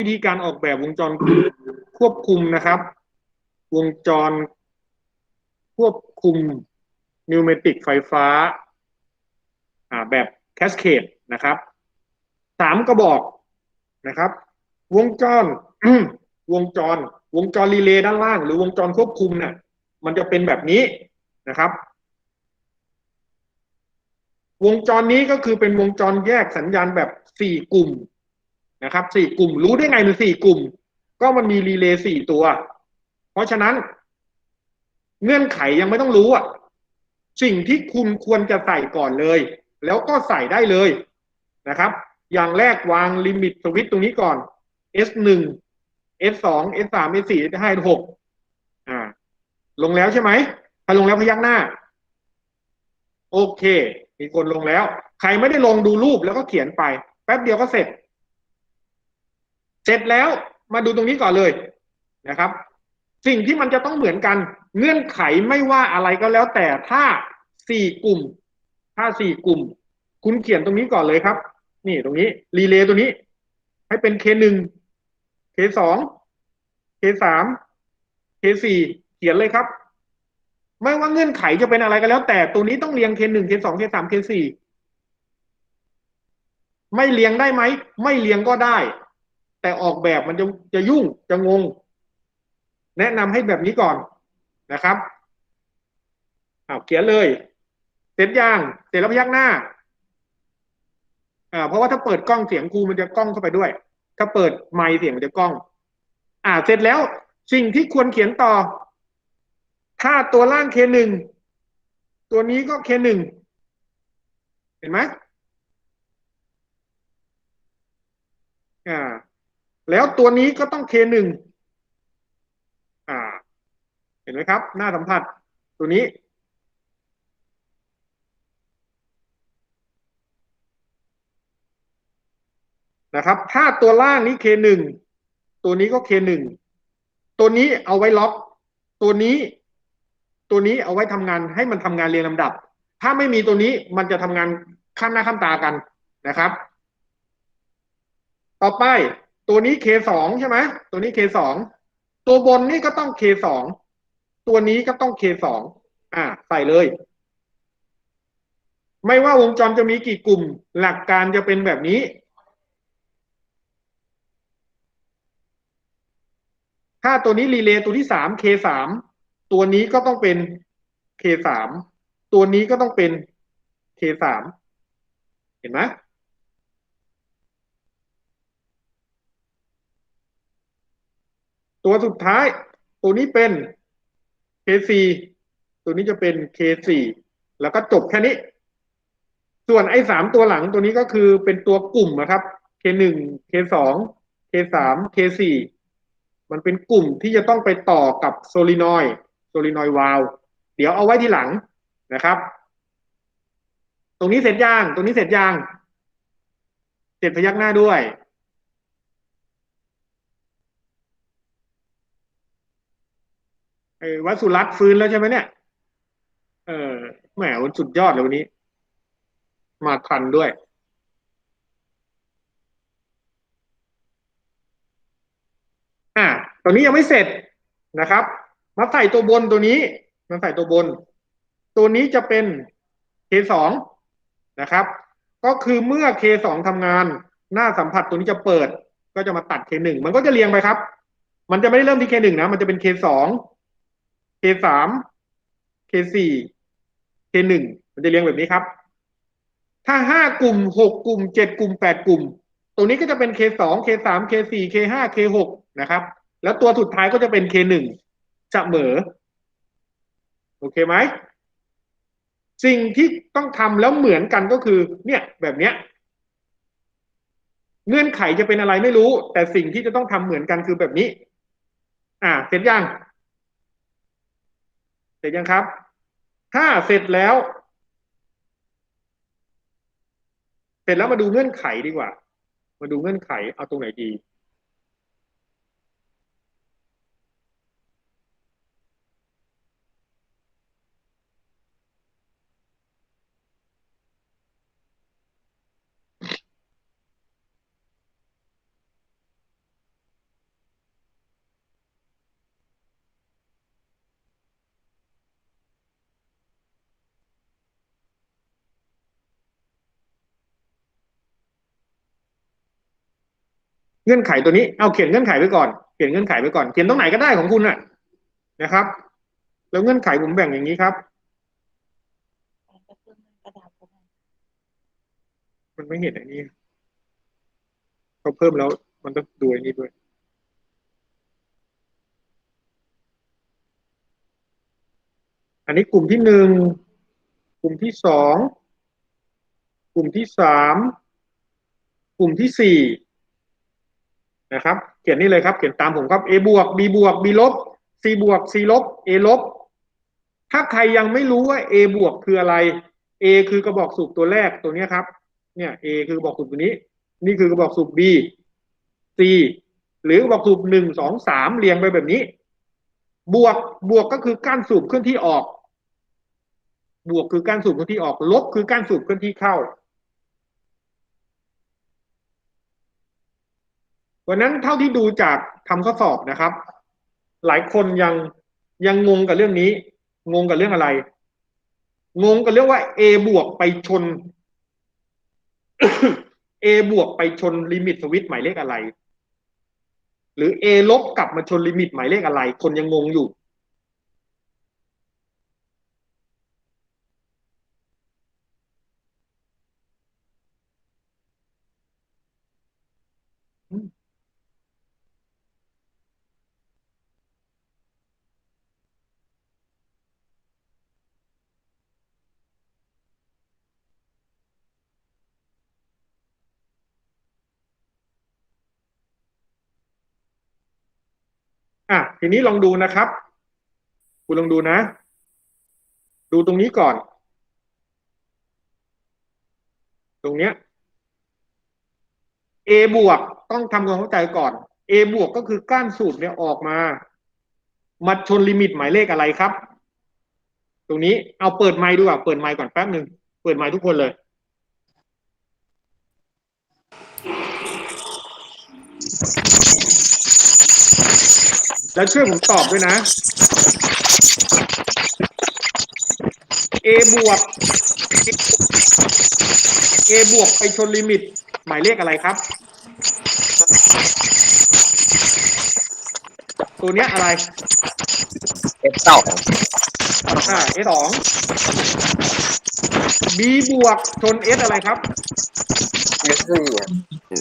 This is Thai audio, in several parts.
วิธีการออกแบบวงจรควบคุมนะครับ วงจร ควบคุมนิวเมติกไฟฟ้าอ่าแบบแคสเคดนะครับสามกระบอกนะครับ วงจร วงจร วงจรรีเลย์ด้านล่าง หรือวงจรควบคุมเนี่ยมันจะเป็นแบบนี้นะครับ วงจรนี้ก็คือเป็นวงจรแยกสัญญาณแบบสี่กลุ่ม นะครับสี่กลุ่มรู้ได้ไงมันสี่กลุ่ม ก็มันมีรีเลย์สี่ตัว เพราะฉะนั้น เงื่อนไขยังไม่ต้องรู้อะสิ่งที่คุณควรจะใส่ก่อนเลย แล้วก็ใส่ได้เลยนะครับ อย่างแรกวางลิมิตสวิตตรงนี้ก่อน S1 S2 S3 S4 S5 S6 อ่า ลงแล้วใช่ไหมถ้าลงแล้วพยักหน้า โอเค มีคนลงแล้ว ใครไม่ได้ลงดูรูปแล้วก็เขียนไป แป๊บเดียวก็เสร็จ เสร็จแล้วมาดูตรงนี้ก่อนเลยนะครับ สิ่งที่มันจะต้องเหมือนกัน เงื่อนไขไม่ว่าอะไรก็แล้ว แต่ถ้าสี่กลุ่ม ถ้าสี่กลุ่ม คุณเขียนตรงนี้ก่อนเลยครับ นี่ตรงนี้รีเลย์ตัวนี้ ให้เป็น K หนึ่ง K สอง K สาม K สี่เขียนเลยครับ ไม่ว่าเงื่อนไขจะเป็นอะไรก็แล้ว แต่ตัวนี้ต้องเรียง K หนึ่ง K สอง K สาม K สี่ไม่เรียงได้ไหม ไม่เรียงก็ได้ แต่ออกแบบมันจะจะยุ่งจะงง แนะนำให้แบบนี้ก่อนนะครับอาเขียนเลย เสร็จยังเสร็จแล้วพยักหน้าอ่าเพราะว่าถ้าเปิดกล้องเสียงครูมันจะกล้องเข้าไปด้วย ถ้าเปิดไมค์เสียงมันจะกล้อง อ่า เสร็จแล้วสิ่งที่ควรเขียนต่อ ถ้าตัวล่างเคหนึ่งตัวนี้ก็เคหนึ่งเห็นไหมอ่า แล้วตัวนี้ก็ต้องเคหนึ่งอ่า เห็นไหมครับ หน้าสัมผัสตัวนี้ นะครับ ถ้าตัวล่างนี้เคหนึ่งตัวนี้ก็เคหนึ่งตัวนี้เอาไว้ล็อก ตัวนี้ ตัวนี้เอาไว้ทำงานให้มันทำงานเรียงลำดับ ถ้าไม่มีตัวนี้มันจะทำงานข้ามหน้าข้ามตากันนะครับ ต่อไป ตัวนี้ K2 ใช่ไหมตัวนี้ K2 ตัวบนนี่ก็ต้อง K2 ตัวนี้ก็ต้อง K2 อ่า ใส่เลย ไม่ว่าวงจรจะมีกี่กลุ่ม หลักการจะเป็นแบบนี้ ถ้าตัวนี้รีเลย์ตัวที่สาม K3 ตัวนี้ก็ต้องเป็น K3 ตัวนี้ก็ต้องเป็น K3 เห็นไหม ตัวสุดท้าย ตัวนี้เป็น K4 ตัวนี้จะเป็น K4 แล้วก็จบแค่นี้ ส่วนไอ้สามตัวหลังตัวนี้ก็คือเป็นตัวกลุ่มนะครับ K1 K2 K3 K4 มันเป็นกลุ่มที่จะต้องไปต่อกับโซลินอยโซลินอยวาลเดี๋ยวเอาไว้ที่หลังนะครับ ตรงนี้เสร็จยาง ตรงนี้เสร็จยาง เสร็จพยักหน้าด้วย เออวัสุรัตน์ฟื้นแล้วใช่ไหมเนี่ย เออแหมวันสุดยอดเลยวันนี้ มาทันด้วย อ่าตรงนี้ยังไม่เสร็จนะครับ มาใส่ตัวบนตัวนี้ มาใส่ตัวบน ตัวนี้จะเป็น K2 นะครับ ก็คือเมื่อ K2 ทำงาน หน้าสัมผัสตัวนี้จะเปิด ก็จะมาตัด K1 มันก็จะเรียงไปครับ มันจะไม่ได้เริ่มที่ K1 นะ มันจะเป็น K2 K3 K4 K1 มันจะเรียงแบบนี้ครับ ถ้าห้ากลุ่มหกกลุ่มเจ็ดกลุ่มแปดกลุ่มตัวนี้ก็จะเป็น K2 K3 K4 K5 K6 นะครับ แล้วตัวสุดท้ายก็จะเป็น K1 เสมอ โอเคไหม สิ่งที่ต้องทำแล้วเหมือนกันก็คือ เนี่ย แบบเนี้ยเงื่อนไขจะเป็นอะไรไม่รู้ แต่สิ่งที่จะต้องทำเหมือนกันคือแบบนี้ อ่า เสร็จยัง เสร็จยังครับ ถ้าเสร็จแล้ว เสร็จแล้วมาดูเงื่อนไขดีกว่า มาดูเงื่อนไขเอาตรงไหนดี งื่อนไขตัวนี้เอาเขียนเงื่อนไขไว้ก่อนเขียนเงื่อนไขไว้ก่อนเขียนตรงไหนก็ได้ของคุณน่ะนะครับ แล้วเงื่อนไขผมแบ่งอย่างนี้ครับ มันไม่เห็นอันนี้เขาเพิ่มแล้ว มันต้องดูอันนี้ด้วยอันนี้กลุ่มที่หนึ่ง กลุ่มที่สอง กลุ่มที่สาม กลุ่มที่สี่ นะครับ เขียนนี่เลยครับ เขียนตามผมครับ A บวก B บวก B ลบ C บวก C ลบ A ลบ ถ้าใครยังไม่รู้ว่า A บวกคืออะไร A คือกระบอกสูบตัวแรกตัวนี้ครับ เนี่ย A คือกระบอกสูบตัวนี้ นี่คือกระบอกสูบ B C หรือกระบอกสูบหนึ่งสองสามเรียงไปแบบนี้ บวกบวกก็คือก้านสูบเคลื่อนที่ออก บวกคือก้านสูบเคลื่อนที่ออก ลบคือก้านสูบเคลื่อนที่เข้า วันนั้นเท่าที่ดูจากทำข้อสอบนะครับ หลายคนยังยังงงกับเรื่องนี้ งงกับเรื่องอะไร งงกับเรื่องว่า A บวกไปชน A บวกไปชนลิมิตสวิตหมายเลขอะไร หรือ A ลบกลับมาชนลิมิตหมายเลขอะไร คนยังงงอยู่ อะทีนี้ลองดูนะครับ คุณลองดูนะ ดูตรงนี้ก่อน ตรงเนี้ย A บวกต้องทำความเข้าใจก่อน A บวกก็คือก้านสูบเนี่ยออกมา มาชนลิมิตหมายเลขอะไรครับ ตรงนี้เอาเปิดไมค์ดูอะเปิดไมค์ก่อนแป๊บหนึ่งเปิดไมค์ทุกคนเลย แล้วช่วยผมตอบด้วยนะ A บวก A บวกไปชนลิมิต หมายเลขอะไรครับ ตัวเนี้ยอะไรเอฟสองอ่า S สอง B บวกชน S อะไรครับ เอฟสี่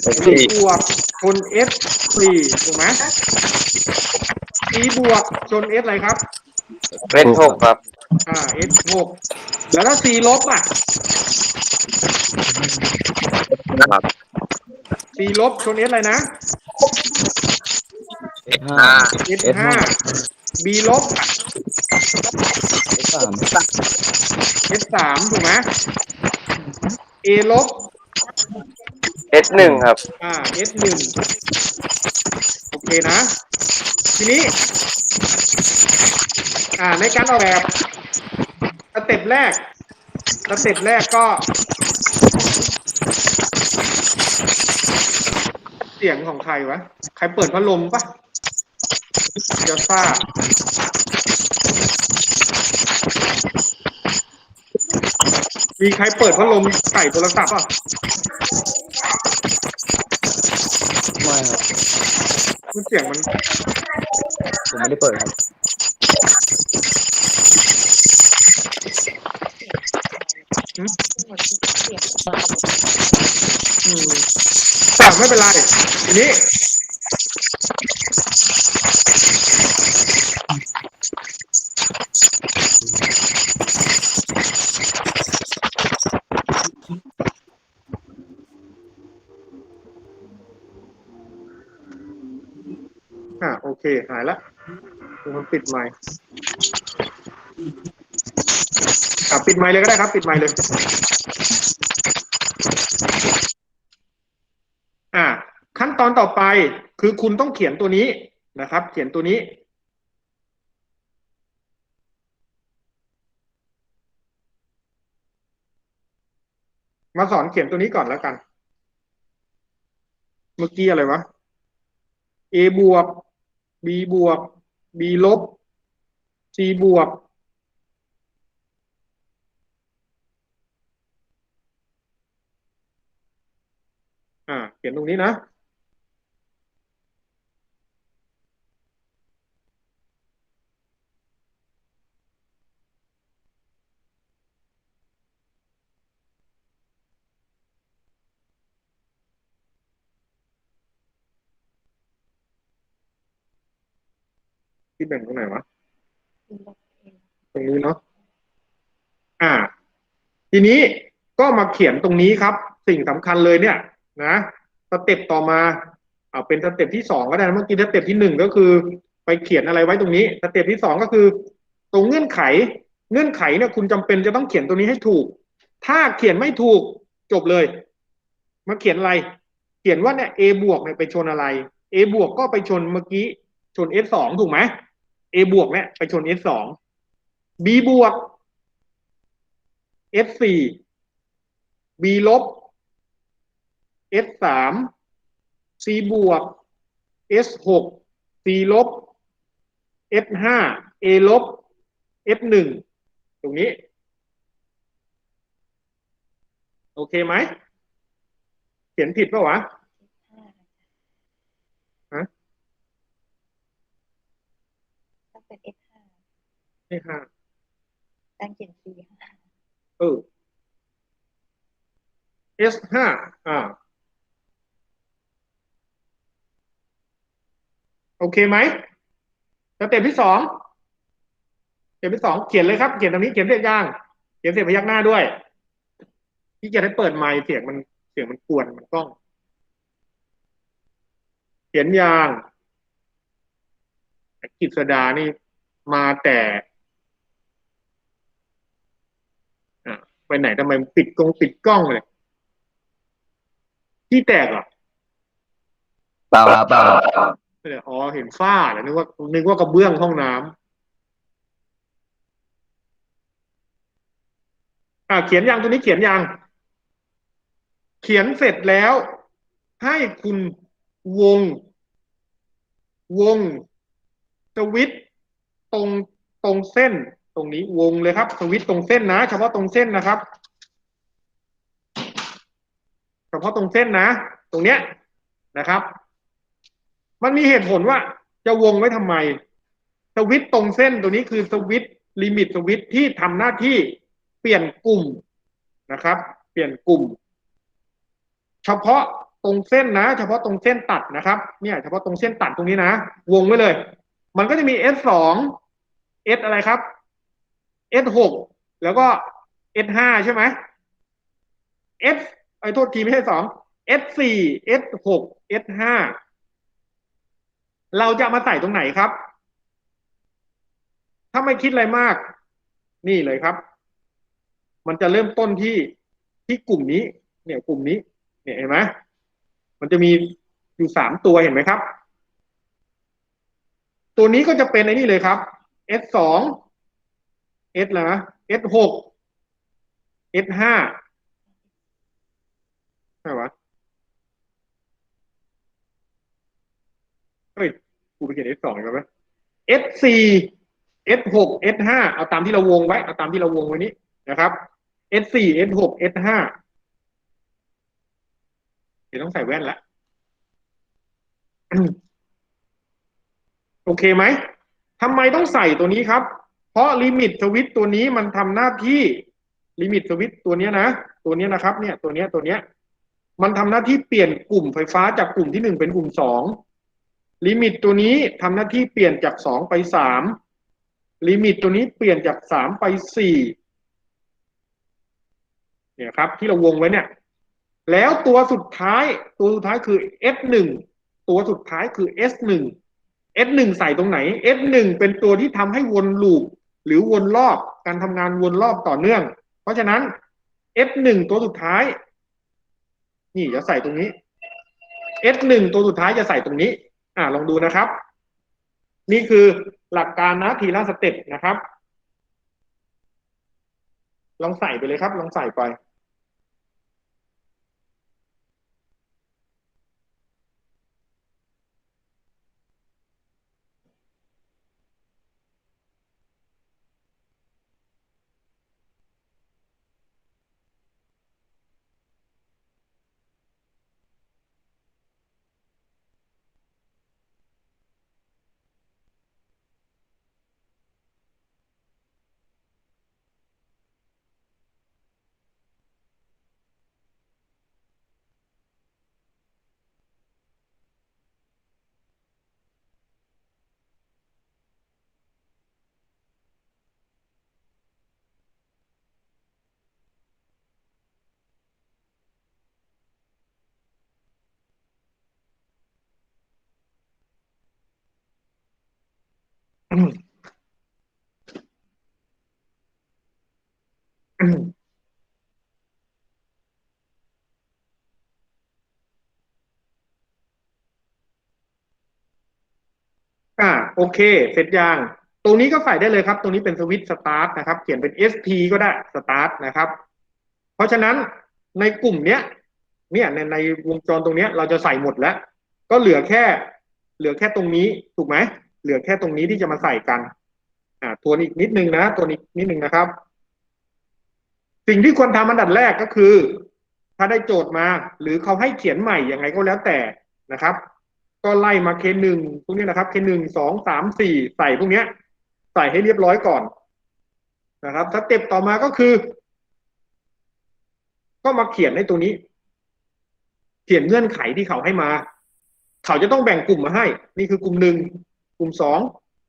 เอฟ B สี่ บวกชน S สี่ถูกไหม C บวกชน S อะไรครับเป็นหกครับ อ่า S หกแล้วถ้า C ลบอะ ครับ C ลบชน S อะไรนะ ห้า S ห้า B ลบ สาม S สามถูกไหม A ลบ เอสหนึ่งครับ อ่า S หนึ่งโอ เคนะ ทีนี้ อ่าในการออกแบบสเต็ปแรกสเต็ปแรกก็ เสียงของใครวะ ใครเปิดพัดลมปะจะทราบมีใครเปิดพัดลมใส่โทรศัพท์ป่ะ ไม่ครับมันเสียงมันผมไม่ได้เปิดครับหมดเสียงเบาอืมแต่ไม่เป็นไรทีนี้ อ่าโอเค หายละมันปิดไมค์อ่าปิดไมค์เลยก็ได้ครับ ปิดไมค์เลย อ่าขั้นตอนต่อไปคือคุณต้องเขียนตัวนี้นะครับ เขียนตัวนี้มาสอนเขียนตัวนี้ก่อนแล้วกัน เมื่อกี้อะไรวะ A บวก B บวก B ลบ C บวก อ่า เขียนตรงนี้นะ ที่แบ่งตรงไหนวะคือลบเองตรงนี้เนาะ อ่า ทีนี้ก็มาเขียนตรงนี้ครับ สิ่งสำคัญเลยเนี่ย นะสเต็ปต่อมาเอาเป็นสเต็ปที่สองก็ได้นะเมื่อกี้สเต็ปที่หนึ่งก็คือ ไปเขียนอะไรไว้ตรงนี้สเต็ปที่สองก็คือ ตรงเงื่อนไข เงื่อนไขเนี่ยคุณจำเป็นจะต้องเขียนตรงนี้ให้ถูก ถ้าเขียนไม่ถูกจบเลย มาเขียนอะไร เขียนว่าเนี่ย a บวกเนี่ยไปชนอะไร a บวกก็ไปชนเมื่อกี้ชน s สองถูกไหม a บวกเนี่ยไปชน s สอง b บวก s สี่ b ลบ s สาม c บวก s หก c ลบ s ห้า a ลบ s หนึ่งตรงนี้ โอเคไหม เขียนผิดปะวะ ห้า ฮะ ต้อง เป็น F ห้าไม่ห้าการเขียน C ห้าเออ S ห้าอ่า โอเคไหมสเต็ปที่สองสเต็ปที่สองเขียนเลยครับเขียนตรงนี้เขียนเสร็จยังเขียนเสร็จพยักหน้าด้วยที่จะได้เปิดไมค์เสียงมันเสียงมันกวนมันกล้อง เขียนยาง กิจสดานี่มาแต่อะไปไหนทำไมปิดกล้องปิดกล้องเลยที่แตกเหรอเปล่าครับเปล่าครับไม่ได้อ๋อเห็นฝ้าเหรอนึกว่านึกว่ากระเบื้องห้องน้ำอ่าเขียนยังตัวนี้เขียนยัง เขียนเสร็จแล้ว ให้คุณวง วงส วิตตรงตรงเส้น ตรงนี้วงเลยครับ สวิตตรงเส้นนะเฉพาะตรงเส้นนะครับเฉพาะตรงเส้นนะ ตรงเนี้ยนะครับ มันมีเหตุผลว่าจะวงไว้ทำไม สวิตตรงเส้นตัวนี้คือสวิตลิมิตสวิตที่ทำหน้าที่เปลี่ยนกลุ่มนะครับ เปลี่ยนกลุ่ม เฉพาะตรงเส้นนะ เฉพาะตรงเส้นตัดนะครับ เนี่ย เฉพาะตรงเส้นตัดตรงนี้นะ วงไว้เลย มันก็จะมี S สอง S อะไรครับ S หกแล้วก็ S ห้าใช่ไหม S ไอ้โทษทีไม่ใช่สอง S สี่ S หก S ห้าเราจะมาใส่ตรงไหนครับ ถ้าไม่คิดอะไรมาก นี่เลยครับ มันจะเริ่มต้นที่ที่กลุ่มนี้ เนี่ยกลุ่มนี้ เนี่ยเห็นไหมมันจะมีอยู่สามตัวเห็นไหมครับ ตัวนี้ก็จะเป็นไอ้นี่เลยครับ S สอง S อะไรนะ S หก S ห้าใช่ปะเฮ้ยกูไปเขียน S สองอีกแล้วไหม S สี่ S หก S ห้าเอาตามที่เราวงไว้ เอาตามที่เราวงไว้นี้นะครับ S สี่ S หก S ห้าเดี๋ยวต้องใส่แว่นละ โอเคไหมทำไมต้องใส่ตัวนี้ครับ เพราะลิมิตสวิตตัวนี้มันทำหน้าที่ลิมิตสวิตตัวนี้นะ ตัวนี้นะครับ เนี่ย ตัวนี้ตัวนี้มันทำหน้าที่เปลี่ยนกลุ่มไฟฟ้าจากกลุ่มที่หนึ่งเป็นกลุ่มสองลิมิตตัวนี้ทำหน้าที่เปลี่ยนจากสองไปสามลิมิตตัวนี้เปลี่ยนจากสามไปสี่เนี่ยครับ ที่เราวงไว้เนี่ย แล้วตัวสุดท้าย ตัวสุดท้ายคือ S หนึ่งตัวสุดท้ายคือ S หนึ่ง S หนึ่งใส่ตรงไหน S หนึ่งเป็นตัวที่ทำให้วนลูปหรือวนรอบการทำงานวนรอบต่อเนื่อง เพราะฉะนั้น S หนึ่งตัวสุดท้าย นี่จะใส่ตรงนี้ S หนึ่งตัวสุดท้ายจะใส่ตรงนี้ อ่าลองดูนะครับ นี่คือหลักการนะทีละสเต็ปนะครับ ลองใส่ไปเลยครับ ลองใส่ไป อ่าโอเค เสร็จยังตรงนี้ก็ใส่ได้เลยครับ ตรงนี้เป็นสวิตช์สตาร์ทนะครับ เขียนเป็น ST ก็ได้สตาร์ทนะครับ เพราะฉะนั้นในกลุ่มเนี้ย เนี่ยในในวงจรตรงเนี้ยเราจะใส่หมดแล้ว ก็เหลือแค่ เหลือแค่ตรงนี้ถูกไหม เหลือแค่ตรงนี้ที่จะมาใส่กัน อ่า ตัวนอีกนิดนึงนะตัวนี้นิดนึงนะครับ สิ่งที่ควรทำอันดับแรกก็คือ ถ้าได้โจทย์มา หรือเขาให้เขียนใหม่ยังไงก็แล้วแต่นะครับ ก็ไล่มาเคหนึ่งพวกนี้นะครับเคหนึ่งสองสามสี่ใส่พวกเนี้ย ใส่ให้เรียบร้อยก่อนนะครับสเต็ปต่อมาก็คือ ก็มาเขียนในตัวนี้ เขียนเงื่อนไขที่เขาให้มา เขาจะต้องแบ่งกลุ่มมาให้ นี่คือกลุ่มหนึ่ง กลุ่มสอง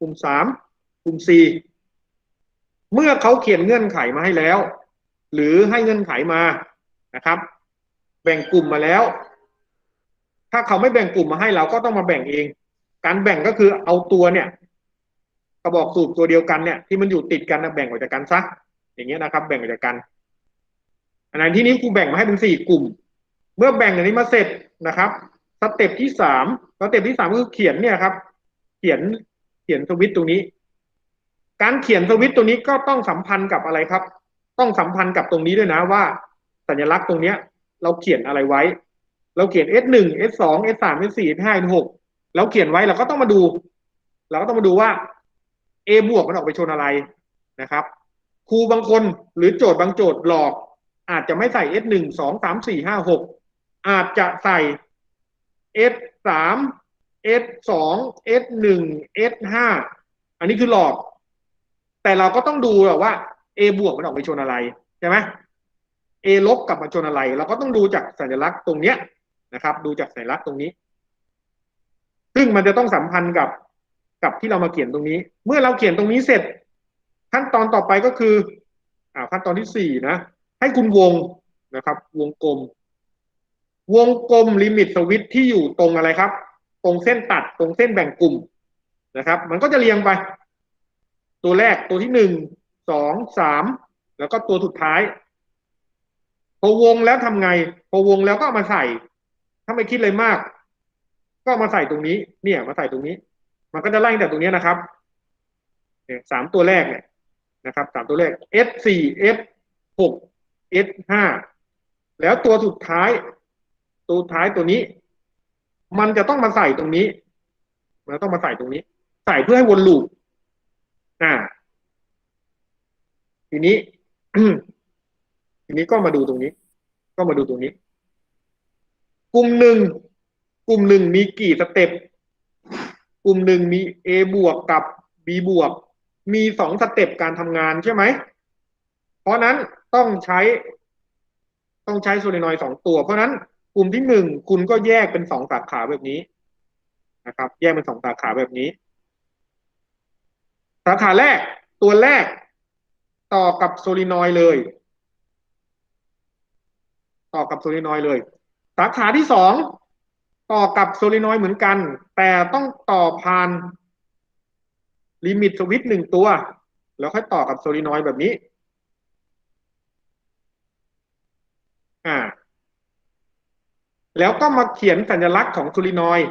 กลุ่มสามกลุ่มสี่เมื่อเขาเขียนเงื่อนไขมาให้แล้ว หรือให้เงื่อนไขมานะครับ แบ่งกลุ่มมาแล้ว ถ้าเขาไม่แบ่งกลุ่มมาให้เราก็ต้องมาแบ่งเอง การแบ่งก็คือเอาตัวเนี่ยกระบอกสูบตัวเดียวกันเนี่ยที่มันอยู่ติดกันนะแบ่งออกจากกันซะอย่างเงี้ยนะครับ แบ่งออกจากกันอันนั้นที่นี้ครูแบ่งมาให้เป็นสี่กลุ่ม เมื่อแบ่งอันนี้มาเสร็จนะครับสเต็ปที่สามสเต็ปที่สามก็คือเขียนเนี่ยครับ เขียนเขียนสวิตตรงนี้ การเขียนสวิตตรงนี้ก็ต้องสัมพันธ์กับอะไรครับ ต้องสัมพันธ์กับตรงนี้ด้วยนะว่า สัญลักษณ์ตรงเนี้ย เราเขียนอะไรไว้ เราเขียน S หนึ่ง S สอง S สาม S สี่ S ห้า S หกเราเขียนไว้เราก็ต้องมาดู เราก็ต้องมาดูว่า A บวกมันออกไปชนอะไรนะครับครูบางคนหรือโจทย์บางโจทย์หลอก อาจจะไม่ใส่ S หนึ่งสองสามสี่ห้าหกอาจจะใส่ S สาม S สอง S หนึ่ง S ห้าอันนี้คือหลอกแต่เราก็ต้องดูแหละว่า A บวกมันออกไปชนอะไรใช่ไหม A ลบกลับมาชนอะไร เราก็ต้องดูจากสัญลักษณ์ตรงเนี้ยนะครับ ดูจากสัญลักษณ์ตรงนี้ ซึ่งมันจะต้องสัมพันธ์กับกับที่เรามาเขียนตรงนี้ เมื่อเราเขียนตรงนี้เสร็จ ขั้นตอนต่อไปก็คืออ่าขั้นตอนที่สี่นะ ให้คุณวงนะครับ วงกลม วงกลมลิมิตสวิตที่อยู่ตรงอะไรครับ ตรงเส้นตัดตรงเส้นแบ่งกลุ่มนะครับ มันก็จะเรียงไป ตัวแรกตัวที่หนึ่งสองสามแล้วก็ตัวสุดท้าย พอวงแล้วทำไง พอวงแล้วก็เอามาใส่ ถ้าไม่คิดเลยมาก ก็มาใส่ตรงนี้ เนี่ย มาใส่ตรงนี้ มันก็จะไล่แต่ตรงนี้นะครับเนี่ยสามตัวแรกเนี่ยนะครับสามตัวแรก S สี่ S หก S ห้าแล้วตัวสุดท้าย ตัวท้ายตัวนี้ มันจะต้องมาใส่ตรงนี้ มันต้องมาใส่ตรงนี้ ใส่เพื่อให้วนลูปอ่า ทีนี้ทีนี้ก็มาดูตรงนี้ ก็มาดูตรงนี้ กลุ่มหนึ่งกลุ่มหนึ่งมีกี่สเต็ปกลุ่มหนึ่งมี A บวกกับ B บวก มีสองสเต็ปการทำงานใช่ไหม เพราะนั้นต้องใช้ ต้องใช้โซลินอยสองตัว เพราะนั้น กลุ่มที่หนึ่งคุณก็แยกเป็นสองสาขาแบบนี้นะครับ แยกเป็นสองสาขาแบบนี้ สาขาแรกตัวแรกต่อกับโซลินอยเลย ต่อกับโซลินอยเลย สาขาที่สองต่อกับโซลินอยเหมือนกัน แต่ต้องต่อผ่านลิมิตสวิตหนึ่งตัว แล้วค่อยต่อกับโซลินอยแบบนี้ อ่า แล้วก็มาเขียนสัญลักษณ์ของโซลินอยด์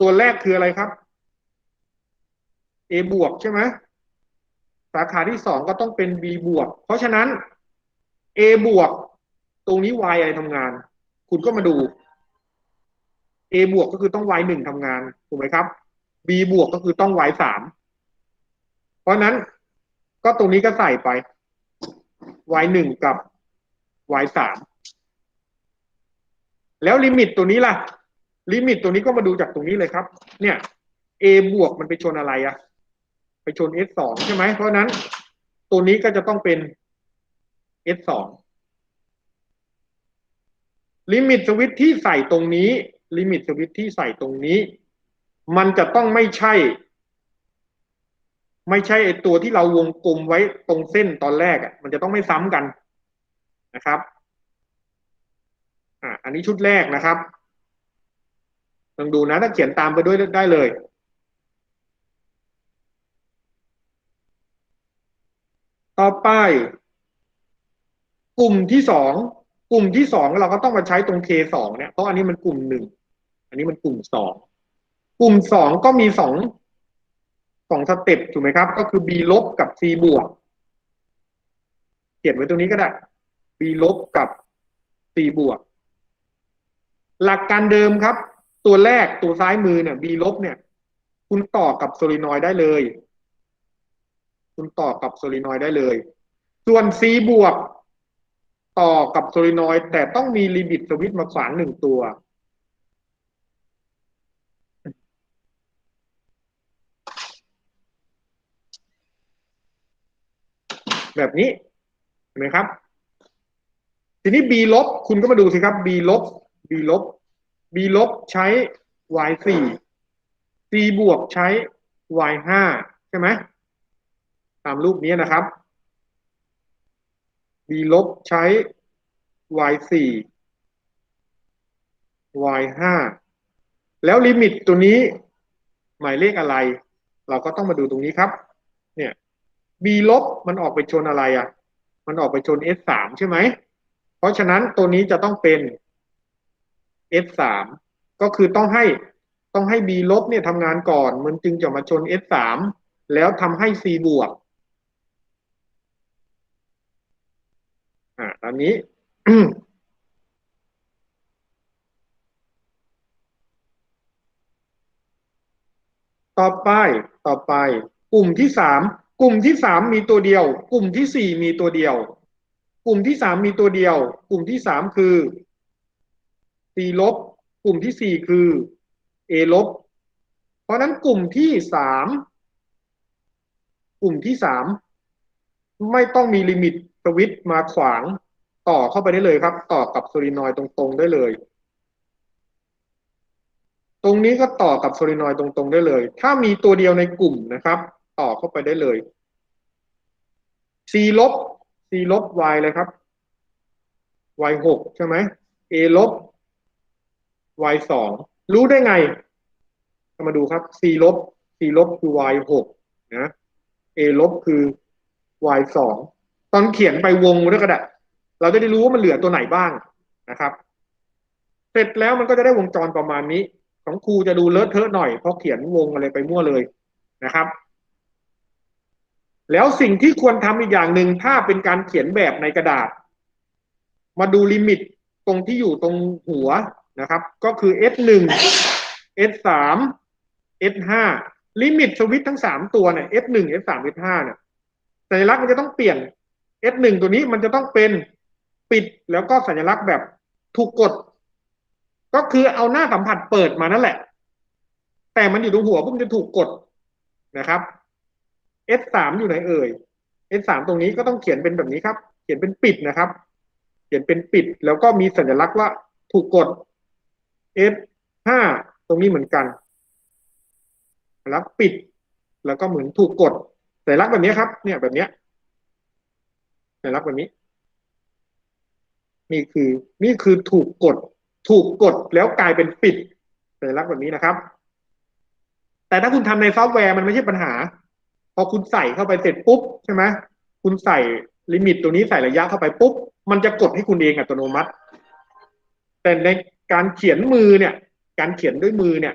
ตัวแรกคืออะไรครับ A บวกใช่ไหมสาขาที่สองก็ต้องเป็น B บวก เพราะฉะนั้น A บวก ตรงนี้ Y อะไรทำงาน คุณก็มาดู A บวกก็คือต้อง Y หนึ่งทำงาน ถูกไหมครับ B บวกก็คือต้อง Y สาม เพราะนั้นก็ตรงนี้ก็ใส่ไป Y หนึ่งกับ Y สาม แล้วลิมิตตัวนี้ล่ะ ลิมิตตัวนี้ก็มาดูจากตรงนี้เลยครับ เนี่ย A บวกมันไปชนอะไรอะไปชน S สองใช่ไหมเพราะนั้น ตัวนี้ก็จะต้องเป็น S สองลิมิตสวิตที่ใส่ตรงนี้ ลิมิตสวิตที่ใส่ตรงนี้ มันจะต้องไม่ใช่ ไม่ใช่ไอตัวที่เราวงกลมไว้ตรงเส้นตอนแรกอะ มันจะต้องไม่ซ้ำกันนะครับ อันนี้ชุดแรกนะครับลองดูนะ ถ้าเขียนตามไปด้วยได้เลยต่อไป กลุ่มที่สองกลุ่มที่สองเราก็ต้องมาใช้ตรง K สองเนี่ยเพราะอันนี้มันกลุ่มหนึ่งอันนี้มันกลุ่มสองกลุ่มสองก็มีสองสองสเต็ปถูกไหมครับ ก็คือ B ลบกับ C บวกเขียนไว้ตรงนี้ก็ได้ B ลบกับ C บวก หลักการเดิมครับ ตัวแรกตัวซ้ายมือเนี่ย B ลบเนี่ย คุณต่อกับโซลินอยด์ได้เลย คุณต่อกับโซลินอยด์ได้เลย ส่วน C บวกต่อกับโซลินอยด์แต่ต้องมีลิมิตสวิตช์มาขวางหนึ่งตัวแบบนี้เห็นไหมครับ ทีนี้ b ลบคุณก็มาดูสิครับ b ลบ b ลบ b ลบใช้ y สี่ c บวกใช้ y ห้าใช่ไหมตามรูปนี้นะครับ b ลบใช้ y สี่ y ห้าแล้วลิมิตตัวนี้ หมายเลขอะไร เราก็ต้องมาดูตรงนี้ครับ เนี่ย b ลบมันออกไปชนอะไรอะ มันออกไปชน s สามใช่ไหม เพราะฉะนั้นตัวนี้จะต้องเป็น s สามก็คือต้องให้ต้องให้ b ลบเนี่ยทำงานก่อน มันจึงจะมาชน s สามแล้วทำให้ c บวกอ่าอันนี้ต่อไป ต่อไป กลุ่มที่สาม กลุ่มที่สามมีตัวเดียว กลุ่มที่สี่มีตัวเดียว กลุ่มที่สามมีตัวเดียว กลุ่มที่สามคือ C ลบ กลุ่มที่สี่คือ A ลบ เพราะนั้นกลุ่มที่สามกลุ่มที่สามไม่ต้องมีลิมิตสวิตมาขวางต่อเข้าไปได้เลยครับ ต่อกับโซลินอยด์ตรงๆได้เลย ตรงนี้ก็ต่อกับโซลินอยด์ตรงๆได้เลย ถ้ามีตัวเดียวในกลุ่มนะครับ ต่อเข้าไปได้เลย C ลบ C ลบ Y เลยครับ Y หกใช่ไหม A ลบ Y สองรู้ได้ไง มาดูครับ C ลบ C ลบคือ Y หกนะ A ลบคือ Y สองตอนเขียนไปวงด้วยก็ได้เราจะได้รู้ว่ามันเหลือตัวไหนบ้างนะครับ เสร็จแล้วมันก็จะได้วงจรประมาณนี้ ของครูจะดูเลอะเทอะหน่อยเพราะเขียนวงอะไรไปมั่วเลยนะครับ แล้วสิ่งที่ควรทำอีกอย่างหนึ่งถ้าเป็นการเขียนแบบในกระดาษ มาดูลิมิตตรงที่อยู่ตรงหัว นะครับ ก็คือ S หนึ่ง S สาม S ห้าลิมิตสวิตทั้งสามตัวเนี่ย S หนึ่ง S สาม S ห้าเนี่ยสัญลักษณ์มันจะต้องเปลี่ยน S หนึ่งตัวนี้มันจะต้องเป็นปิดแล้วก็สัญลักษณ์แบบถูกกด ก็คือเอาหน้าสัมผัสเปิดมานั่นแหละ แต่มันอยู่ตรงหัวปุ๊บมันจะถูกกดนะครับ S สามอยู่ไหนเอ่ย S สามตรงนี้ก็ต้องเขียนเป็นแบบนี้ครับ เขียนเป็นปิดนะครับ เขียนเป็นปิดแล้วก็มีสัญลักษณ์ว่าถูกกด S ห้าตรงนี้เหมือนกันสัญลักปิด แล้วก็เหมือนถูกกดสัญลักษณ์แบบนี้ครับ เนี่ยแบบนี้ยสัญลักษณ์แบบนี้ นี่คือ นี่คือถูกกด ถูกกดแล้วกลายเป็นปิดสัญลักษณ์แบบนี้นะครับ แต่ถ้าคุณทำในซอฟต์แวร์มันไม่ใช่ปัญหา พอคุณใส่เข้าไปเสร็จปุ๊บใช่ไหมคุณใส่ลิมิตตัวนี้ใส่ระยะเข้าไปปุ๊บ มันจะกดให้คุณเองอัตโนมัติ แต่ใน การเขียนมือเนี่ย การเขียนด้วยมือเนี่ย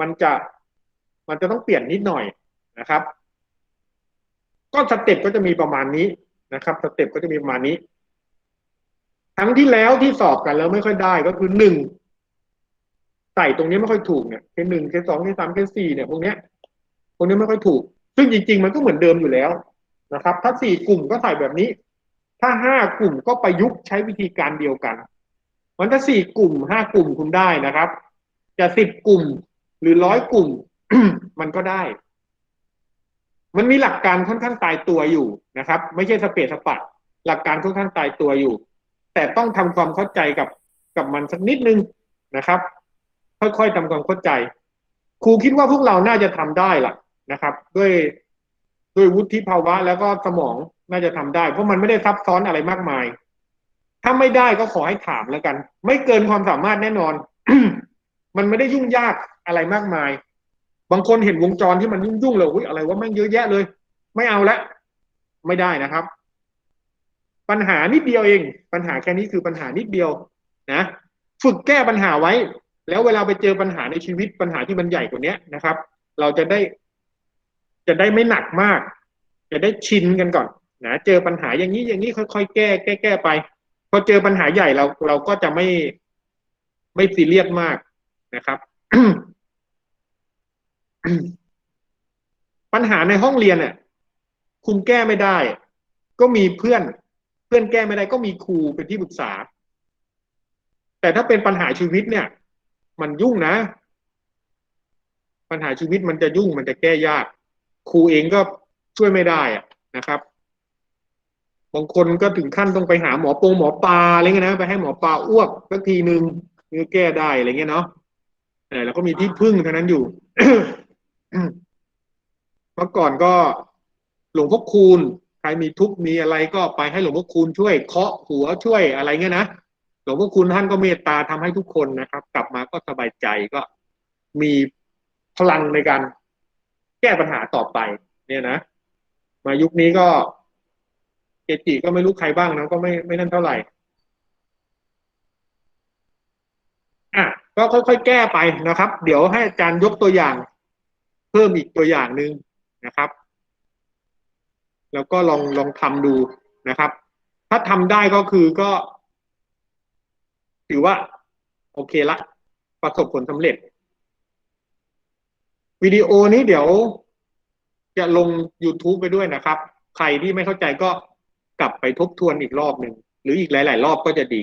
มันจะมันจะต้องเปลี่ยนนิดหน่อยนะครับ ก็สเต็ปก็จะมีประมาณนี้นะครับสเต็ปก็จะมีประมาณนี้ครั้งที่แล้วที่สอบกันแล้วไม่ค่อยได้ก็คือหนึ่งใส่ตรงนี้ไม่ค่อยถูกเนี่ยเคหนึ่งเคสองเคสามเคสี่เนี่ยพวกเนี้ยพวกนี้ไม่ค่อยถูก ซึ่งจริง ๆ มันก็เหมือนเดิมอยู่แล้วนะครับ ถ้าสี่กลุ่มก็ใส่แบบนี้ ถ้าห้ากลุ่มก็ประยุกต์ใช้วิธีการเดียวกัน มันถ้าสี่กลุ่มห้ากลุ่มคุณได้นะครับ จะสิบกลุ่มหรือร้อยกลุ่ม มันก็ได้ มันมีหลักการค่อนข้างตายตัวอยู่นะครับ ไม่ใช่สเปซสปะหลักการค่อนข้างตายตัวอยู่ แต่ต้องทำความเข้าใจกับกับมันสักนิดนึงนะครับ ค่อยๆทำความเข้าใจ ครูคิดว่าพวกเราน่าจะทำได้ล่ะนะครับ ด้วยด้วยวุฒิภาวะแล้วก็สมองน่าจะทำได้ เพราะมันไม่ได้ซับซ้อนอะไรมากมาย ถ้าไม่ได้ก็ขอให้ถามแล้วกัน ไม่เกินความสามารถแน่นอน มันไม่ได้ยุ่งยากอะไรมากมาย บางคนเห็นวงจรที่มันยุ่งๆเลยอุ้ยอะไรว่าแม่งเยอะแยะเลย ไม่เอาละไม่ได้นะครับ ปัญหานิดเดียวเอง ปัญหาแค่นี้คือปัญหานิดเดียวนะฝึกแก้ปัญหาไว้ แล้วเวลาไปเจอปัญหาในชีวิตปัญหาที่มันใหญ่กว่านี้นะครับ เราจะได้ จะได้ไม่หนักมาก จะได้ชินกันก่อนนะเจอปัญหาอย่างนี้อย่างนี้ค่อยๆแก้แก้แก้ไป พอเจอปัญหาใหญ่เราเราก็จะไม่ไม่ซีเรียสมากนะครับ ปัญหาในห้องเรียนเนี่ยคุณแก้ไม่ได้ ก็มีเพื่อน เพื่อนแก้ไม่ได้ก็มีครูเป็นที่ปรึกษา แต่ถ้าเป็นปัญหาชีวิตเนี่ย มันยุ่งนะ ปัญหาชีวิตมันจะยุ่งมันจะแก้ยาก ครูเองก็ช่วยไม่ได้อะนะครับ บางคนก็ถึงขั้นต้องไปหาหมอปงหมอปลาอะไรเงี้ยนะไปให้หมอปลาอ้วกสักทีหนึ่งเพื่อแก้ได้อะไรเงี้ยเนาะเออแล้วก็มีที่พึ่งเท่านั้นอยู่เมื่อก่อนก็หลวงพ่อคูณใครมีทุกข์มีอะไรก็ไปให้หลวงพ่อคูณช่วยเคาะหัวช่วยอะไรเงี้ยนะหลวงพ่อคูณท่านก็เมตตาทำให้ทุกคนนะครับ กลับมาก็สบายใจก็มีพลังในการแก้ปัญหาต่อไป เนี่ยนะ มายุคนี้ก็ เกจิก็ไม่รู้ใครบ้างนะก็ไม่ไม่นั่นเท่าไหร่อะก็ค่อยๆแก้ไปนะครับ เดี๋ยวให้อาจารย์ยกตัวอย่าง เพิ่มอีกตัวอย่างหนึ่งนะครับ แล้วก็ลองลองทำดูนะครับ ถ้าทำได้ก็คือก็ ถือว่า โอเคละ ประสบผลสำเร็จ วิดีโอนี้เดี๋ยวจะลง YouTube ไปด้วยนะครับ ใครที่ไม่เข้าใจก็ กลับไปทบทวนอีกรอบหนึ่งหรืออีกหลาย ๆ รอบก็จะดี